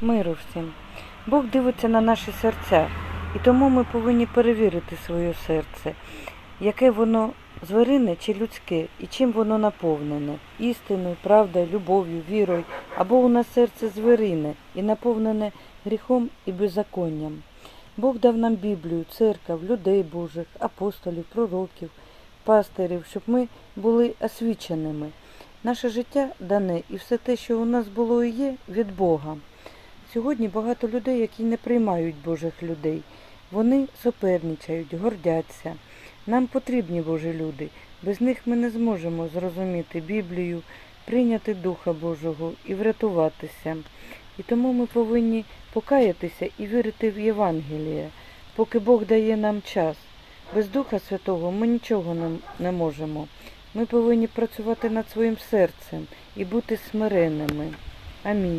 Миру всім. Бог дивиться на наші серця, і тому ми повинні перевірити своє серце, яке воно звірине чи людське, і чим воно наповнене істиною, правдою, любов'ю, вірою, або у нас серце звірине і наповнене гріхом і беззаконням. Бог дав нам Біблію, церков, людей Божих, апостолів, пророків, пастирів, щоб ми були освіченими. Наше життя дане і все те, що у нас було і є, від Бога. Сьогодні багато людей, які не приймають Божих людей. Вони суперничають, гордяться. Нам потрібні Божі люди. Без них ми не зможемо зрозуміти Біблію, прийняти Духа Божого і врятуватися. І тому ми повинні покаятися і вірити в Євангеліє, поки Бог дає нам час. Без Духа Святого ми нічого не, можемо. Ми повинні працювати над своїм серцем і бути смиренними. Амінь.